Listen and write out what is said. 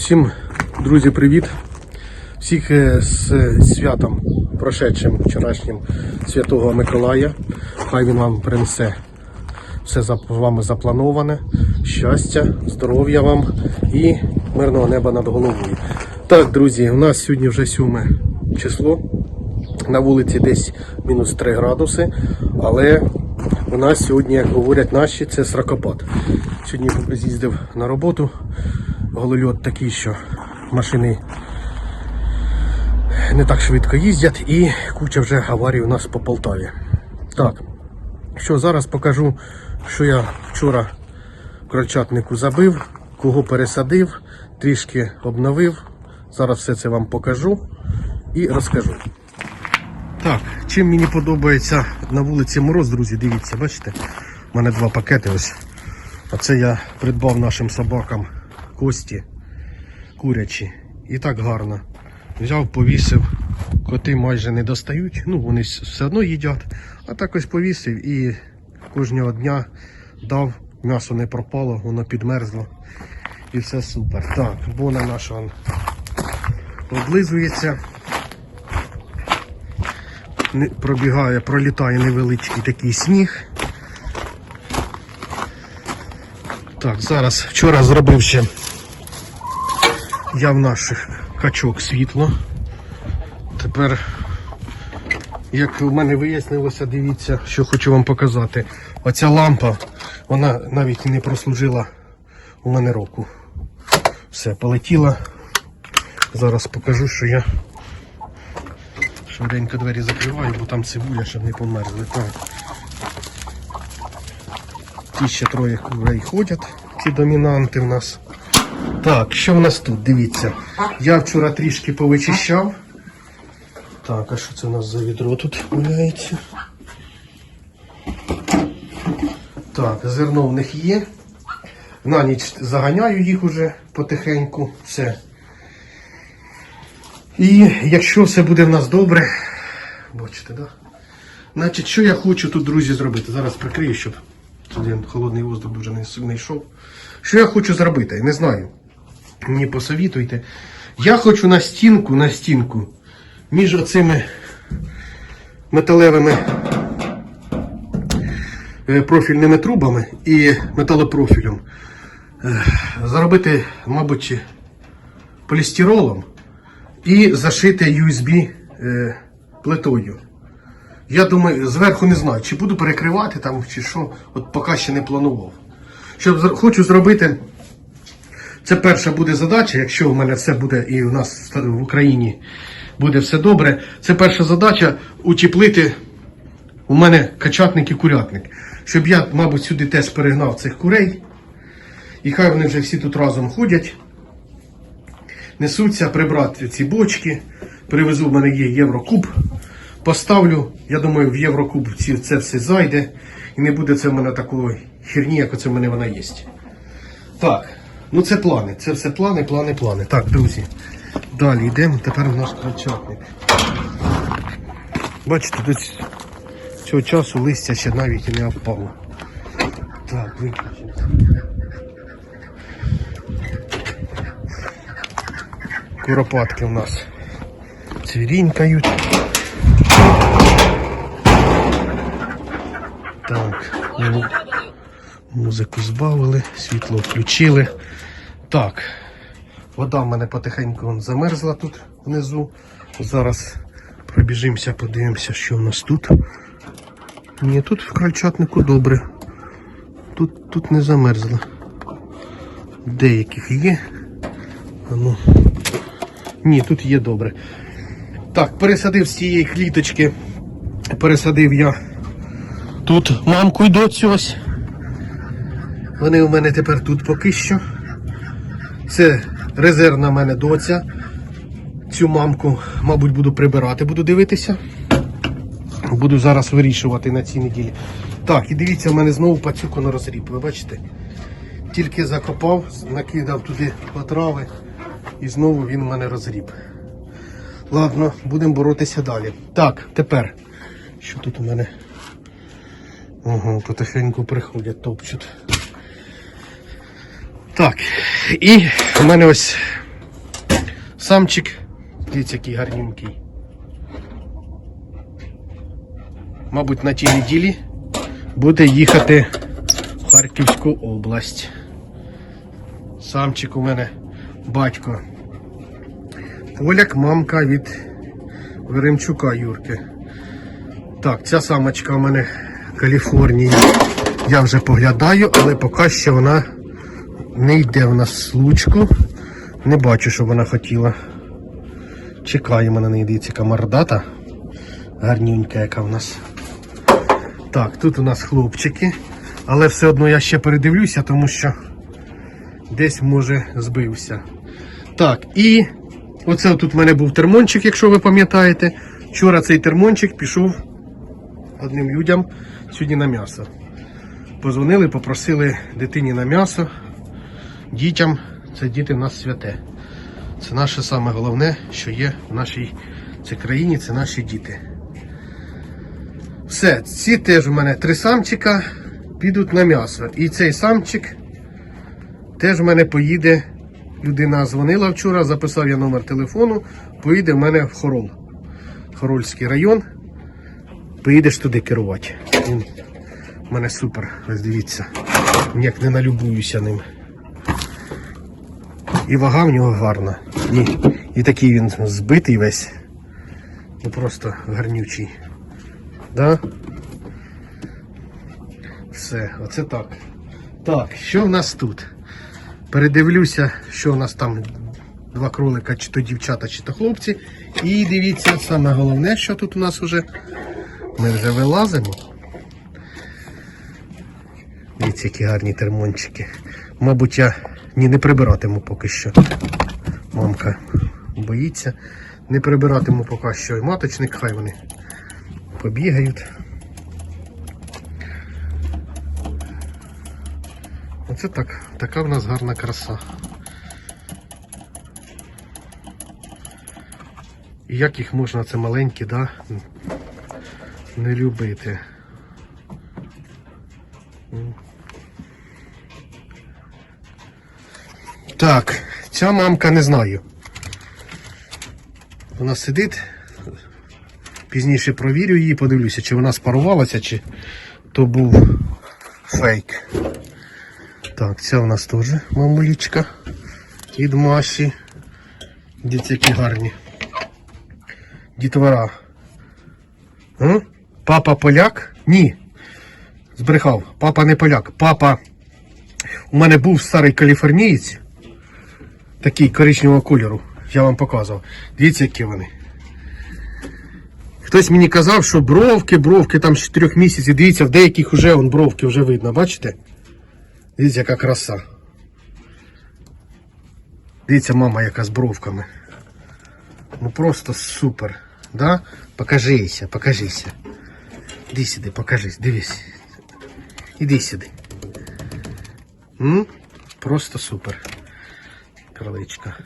Всім, друзі, привіт! Всіх е, з святом, прошедшим вчорашнім Святого Миколая. Хай він вам принесе все вами заплановане. Щастя, здоров'я вам і мирного неба над головою. Так, друзі, у нас сьогодні вже 7 число. На вулиці десь мінус 3 градуси, але у нас сьогодні, як говорять наші, це сракопад. Сьогодні з'їздив на роботу. Голольот такий, що машини не так швидко їздять і куча вже аварій у нас по Полтаві. Так, що зараз покажу, що я вчора в крольчатнику забив, кого пересадив, трішки обновив. Зараз все це вам покажу і розкажу. Так, чим мені подобається на вулиці Мороз, друзі, дивіться, бачите? У мене два пакети ось. А це я придбав нашим собакам кості курячі. І так гарно. Взяв, повісив, коти майже не достають, ну вони все одно їдять. А так ось повісив і кожного дня дав, м'ясо не пропало, воно підмерзло. І все супер. Так, бона наша он облизується. Не- Пробігає, пролітає невеличкий такий сніг. Так, зараз вчора зробив ще я в наших качок світло. Тепер, як у мене вияснилося, дивіться, що хочу вам показати. Оця лампа, вона навіть не прослужила у мене року. Все, полетіла. Зараз покажу, що я швиденько двері закриваю, бо там цибуля, щоб не померзли. Так. Ті ще троє ходять, ці домінанти в нас. Так, що в нас тут? Дивіться. Я вчора трішки повичищав. Так, а що це у нас за відро тут гуляється? Так, зерно в них є. На ніч заганяю їх уже потихеньку. Все. І якщо все буде в нас добре, бачите, да? Значить, що я хочу тут, друзі, зробити? Зараз прикрию, щоб сюди холодний воздух дуже не йшов. Що я хочу зробити? Не знаю. Мені посовітуйте. Я хочу на стінку, на стінку, між оцими металевими е, профільними трубами і металопрофілем е, заробити, мабуть, полістиролом і зашити USB е, плитою. Я думаю, зверху не знаю, чи буду перекривати там, чи що, от поки ще не планував. Щоб хочу зробити. Це перша буде задача, якщо в мене все буде і у нас в Україні буде все добре. Це перша задача утеплити у мене качатник і курятник. Щоб я, мабуть, сюди теж перегнав цих курей. І хай вони вже всі тут разом ходять, несуться, прибрати ці бочки. Привезу, в мене є Єврокуб. Поставлю, я думаю, в Єврокуб це все зайде. І не буде це в мене такої херні, як оце в мене вона є. Так, ну це плани. Це все плани, плани, плани. Так, друзі. Далі йдемо. Тепер в наш крольчатник. Бачите, до цього часу листя ще навіть і не впало. Так, виключимо. Куропатки у нас цвірінькають. Так, ну, музику збавили, світло включили. Так, вода в мене потихеньку замерзла тут внизу. Зараз пробіжимося, подивимося, що в нас тут. Ні, тут в крольчатнику добре. Тут, тут не замерзло. Деяких є. Ну. Ні, тут є добре. Так, пересадив з цієї кліточки. Пересадив я тут мамку й доцю ось. Вони у мене тепер тут поки що. Це резервна в мене доця. Цю мамку, мабуть, буду прибирати, буду дивитися. Буду зараз вирішувати на цій неділі. Так, і дивіться, в мене знову пацюку на розріб. Ви бачите? Тільки закопав, накидав туди потрави і знову він у мене розріб. Ладно, будемо боротися далі. Так, тепер. Що тут у мене? Ага, потихеньку приходять, топчуть. Так, і у мене ось Самчик, дивіться, який гарненький. Мабуть, на тій неділі буде їхати в Харківську область. Самчик у мене батько. Поляк, мамка від Веремчука Юрки. Так, ця самочка у мене Каліфорнії. Я вже поглядаю, але поки що вона не йде в нас случку. Не бачу, що вона хотіла. Чекаємо на неї, дивіться, яка мордата. Гарнюнька, яка в нас. Так, тут у нас хлопчики. Але все одно я ще передивлюся, тому що десь може збився. Так, і оце тут в мене був термончик, якщо ви пам'ятаєте. Вчора цей термончик пішов одним людям сьогодні на м'ясо. Позвонили, попросили дитині на м'ясо. Дітям, це діти в нас святе. Це наше саме головне, що є в нашій цій країні, це наші діти. Все, ці теж у мене три самчика підуть на м'ясо. І цей самчик теж в мене поїде. Людина дзвонила вчора, записав я номер телефону, поїде в мене в Хорол. Хорольський район. Поїдеш туди керувати. Він в мене супер, ось дивіться. Ніяк не налюбуюся ним. І вага в нього гарна. І, і такий він збитий весь. Ну просто гарнючий. Да? Все, оце так. Так, що в нас тут? Передивлюся, що у нас там два кролика, чи то дівчата, чи то хлопці. І дивіться, саме головне, що тут у нас вже. Ми вже вилазимо. Дивіться, які гарні термончики. Мабуть, я ні, не прибиратиму поки що. Мамка боїться. Не прибиратиму поки що. І маточник, хай вони побігають. Оце так, така в нас гарна краса. І як їх можна, це маленькі, да, не любити. Так, ця мамка не знаю. Вона сидить. Пізніше провірю її, подивлюся, чи вона спарувалася, чи то був фейк. Так, ця у нас теж мамулічка від Маші. Дивіться, які гарні. Дітвора. М? Папа поляк? Ні. Збрехав. Папа не поляк. Папа. У мене був старий каліфорнієць. Такий коричневого кольору. Я вам показував. Дивіться, які вони. Хтось мені казав, що бровки, бровки там з 4 місяців. Дивіться, в деяких вже вон, бровки вже видно, бачите? Дивіться, яка краса. Дивіться, мама, яка з бровками. Ну просто супер. Да? Покажися, покажися. Іди сюди, покажись, дивись. Іди сюди. М? Просто супер. Кроличка.